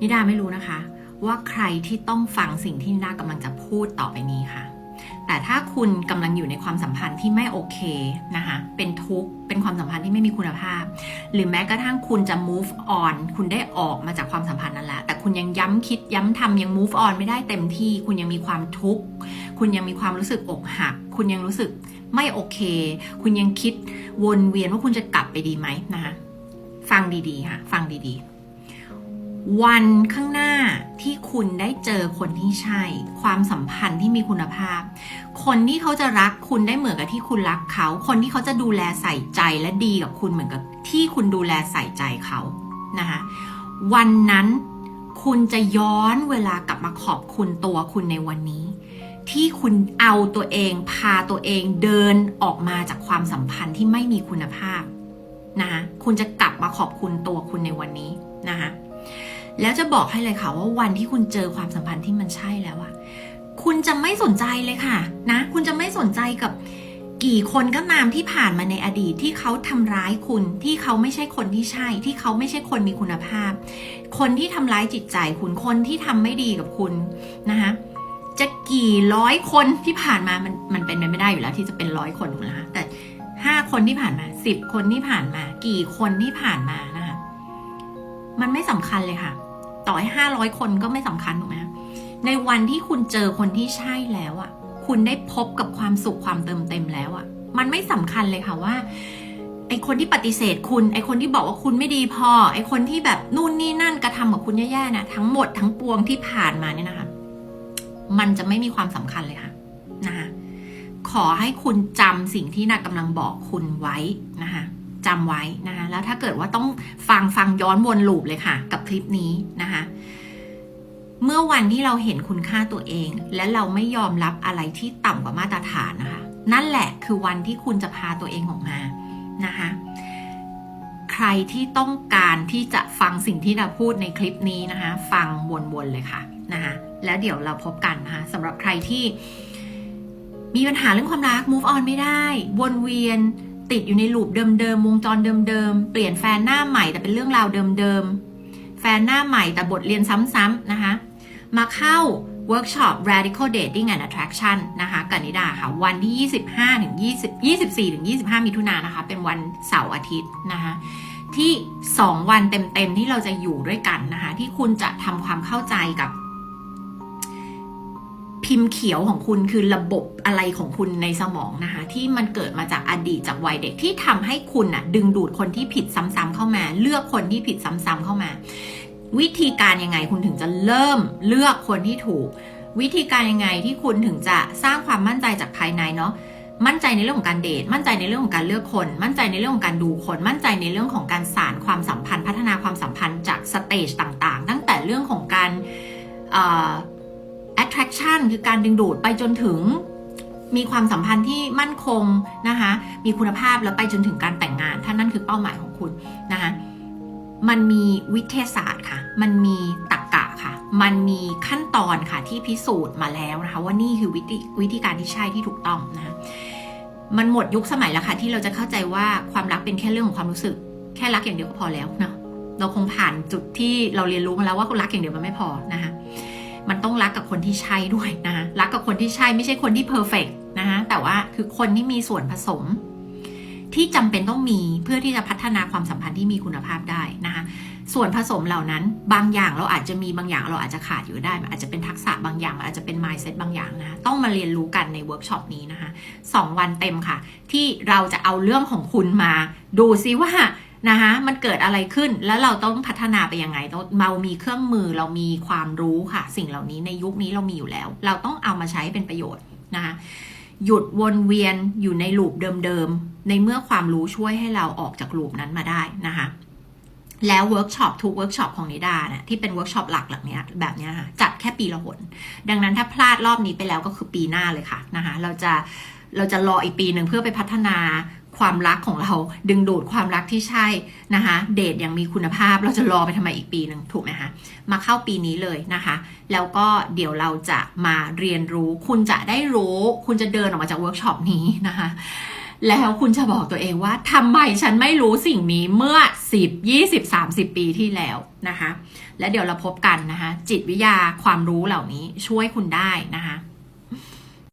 นิดาไม่รู้นะคะ ว่าใครที่ต้องฟังสิ่งที่นิดากำลังจะพูดต่อไปนี้ค่ะ แต่ถ้าคุณกำลังอยู่ในความสัมพันธ์ที่ไม่โอเคนะคะ เป็นทุกข์ เป็นความสัมพันธ์ที่ไม่มีคุณภาพ หรือแม้กระทั่งคุณจะ move on คุณได้ออกมาจากความสัมพันธ์นั้นแล้ว แต่คุณยังย้ำคิดย้ำทำยัง move on ไม่ได้เต็มที่ คุณยังมีความทุกข์ คุณยังมีความรู้สึกอกหัก คุณยังรู้สึกไม่โอเค คุณยังคิดวนเวียนว่าคุณจะกลับไปดีไหมนะคะ ฟังดีๆค่ะ ฟังดีๆ วันข้างหน้าที่คุณได้เจอคนที่ใช่ ความสัมพันธ์ที่มีคุณภาพ คนที่เขาจะรักคุณได้เหมือนกับที่คุณรักเขา คนที่เขาจะดูแลใส่ใจและดีกับคุณเหมือนกับที่คุณดูแลใส่ใจเขานะคะวันนั้นคุณจะย้อนเวลากลับมาขอบคุณตัวคุณในวันนี้ ที่คุณเอาตัวเองพาตัวเองเดินออกมาจากความสัมพันธ์ที่ไม่มีคุณภาพนะคะคุณจะกลับมาขอบคุณตัวคุณในวันนี้นะคะ แล้วจะบอกให้เลยค่ะว่าวันที่คุณเจอความสัมพันธ์ที่มันใช่แล้วอะคุณจะไม่สนใจเลยค่ะ นะ คุณจะไม่สนใจกับกี่คนก็ตามที่ผ่านมาในอดีตที่เขาทำร้ายคุณที่เขาไม่ใช่คนที่ใช่ ที่เขาไม่ใช่คนมีคุณภาพ คนที่ทำร้ายจิตใจคุณคนที่ทำไม่ดีกับคุณนะคะจะกี่ร้อยคนที่ผ่านมามันมันเป็นไปไม่ได้อยู่แล้วที่จะเป็นร้อยคนถูกไหมคะแต่ห้าคนที่ผ่านมาสิบคนที่ผ่านมา กี่คนที่ผ่านมานะ มันไม่สำคัญเลยค่ะ ต่อให้ห้าร้อยคนก็ไม่สำคัญถูกไหมในวันที่คุณเจอคนที่ใช่แล้วอะ่ะ คุณได้พบกับความสุขความเติมเต็มแล้วอะ่ะ มันไม่สำคัญเลยค่ะว่าไอคนที่ปฏิเสธคุณ ไอคนที่บอกว่าคุณไม่ดีพอ ไอคนที่แบบนู่นนี่นั่นกระทำกับคุณแย่ๆนะทั้งหมดทั้งปวงที่ผ่านมาเนี่ยนะคะ มันจะไม่มีความสำคัญเลยค่ะนะคะขอให้คุณจำสิ่งที่นากำลังบอกคุณไว้นะคะ จำไว้นะคะแล้วถ้าเกิดว่าต้องฟังฟังย้อนวนลูปเลยค่ะ กับคลิปนี้นะคะเมื่อวันที่เราเห็นคุณค่าตัวเอง และเราไม่ยอมรับอะไรที่ต่ำกว่ามาตรฐานนะคะ นั่นแหละคือวันที่คุณจะพาตัวเองออกมานะคะใครที่ต้องการที่จะฟังสิ่งที่เราพูดในคลิปนี้นะคะ ฟังวนๆเลยค่ะนะคะแล้วเดี๋ยวเราพบกันนะคะสำหรับใครที่มีปัญหาเรื่องความรัก move on ไม่ได้ วนเวียน ติดอยู่ในลูปเดิมๆวงจรเดิมๆเปลี่ยนแฟนหน้าใหม่แต่เป็นเรื่องราวเดิมๆแฟนหน้าใหม่แต่บทเรียนซ้ำๆนะคะมาเข้าเวิร์กช็อป radical dating and attraction นะคะกันิดาค่ะ วันที่ 25ถึง20 24ถึง25 มิถุนายนนะคะ เป็นวันเสาร์อาทิตย์นะคะที่ 2 วันเต็มๆ ที่เราจะอยู่ด้วยกันนะคะ ที่คุณจะทำความเข้าใจกับ พิมพ์เขียวของคุณคือระบบอะไรของคุณในสมองนะคะ ที่มันเกิดมาจากอดีตจากวัยเด็กที่ทำให้คุณน่ะดึงดูดคนที่ผิดซ้ำๆเข้ามา เลือกคนที่ผิดซ้ำๆเข้ามา วิธีการยังไงคุณถึงจะเริ่มเลือกคนที่ถูก วิธีการยังไงที่คุณถึงจะสร้างความมั่นใจจากภายในเนาะมั่นใจในเรื่องของการเดท มั่นใจในเรื่องของการเลือกคน มั่นใจในเรื่องของการดูคน มั่นใจในเรื่องของการสานความสัมพันธ์ พัฒนาความสัมพันธ์จากสเตจต่างๆ ตั้งแต่เรื่องของการ attraction คือการดึงดูดไปจนถึงมีความสัมพันธ์ที่มั่นคงนะคะ มีคุณภาพแล้วไปจนถึงการแต่งงาน ถ้านั่นคือเป้าหมายของคุณนะคะ มันมีวิทยาศาสตร์ค่ะ มันมีตรรกะค่ะ มันมีขั้นตอนค่ะที่พิสูจน์มาแล้วนะคะ ว่านี่คือวิธีวิธีการที่ใช่ที่ถูกต้องนะะมันหมดยุคสมัยแล้วค่ะที่เราจะเข้าใจว่าความรักเป็นแค่เรื่องของความรู้สึก แค่รักอย่างเดียวก็พอแล้วเนาะเราคงผ่านจุดที่เราเรียนรู้มาแล้วว่ารักอย่างเดียวมันไม่พอนะคะ มันต้องรักกับคนที่ใช่ด้วยนะคะรักกับคนที่ใช่ไม่ใช่คนที่เพอร์เฟกนะคะแต่ว่าคือคนที่มีส่วนผสม ที่จำเป็นต้องมีเพื่อที่จะพัฒนาความสัมพันธ์ที่มีคุณภาพได้นะคะส่วนผสมเหล่านั้นบางอย่างเราอาจจะมีบางอย่างเราอาจจะขาดอยู่ได้มันอาจจะเป็นทักษะบางอย่างมันอาจจะเป็น mindset บางอย่างนะคะต้องมาเรียนรู้กันในเวิร์กช็อปนี้นะคะสองวันเต็มค่ะ ที่เราจะเอาเรื่องของคุณมา ดูซิว่า นะคะมันเกิดอะไรขึ้นแล้วเราต้องพัฒนาไปยังไงเรามีเครื่องมือเรามีความรู้ค่ะ สิ่งเหล่านี้ในยุคนี้เรามีอยู่แล้ว เราต้องเอามาใช้เป็นประโยชน์นะคะหยุดวนเวียนอยู่ในลูปเดิมๆ ในเมื่อความรู้ช่วยให้เราออกจากลูปนั้นมาได้นะคะแล้วเวิร์กช็อปทุกเวิร์กช็อปของนิดาเนี่ยที่เป็นเวิร์กช็อปหลักหลักเนี้ยแบบเนี้ยค่ะจัดแค่ปีละหน ดังนั้นถ้าพลาดรอบนี้ไปแล้วก็คือปีหน้าเลยค่ะนะคะเราจะเราจะรออีกปีหนึ่งเพื่อไปพัฒนา ความรักของเราดึงดูดความรักที่ใช่นะคะ เดทอย่างมีคุณภาพเราจะรอไปทำไมอีกปีหนึ่งถูกไหมคะมาเข้าปีนี้เลยนะคะ แล้วก็เดี๋ยวเราจะมาเรียนรู้ คุณจะได้รู้ คุณจะเดินออกมาจากเวิร์กช็อปนี้นะคะ แล้วคุณจะบอกตัวเองว่าทำไมฉันไม่รู้สิ่งนี้เมื่อ 10 20 30 ปีที่แล้วนะคะ และเดี๋ยวเราพบกันนะคะ จิตวิทยาความรู้เหล่านี้ช่วยคุณได้นะคะ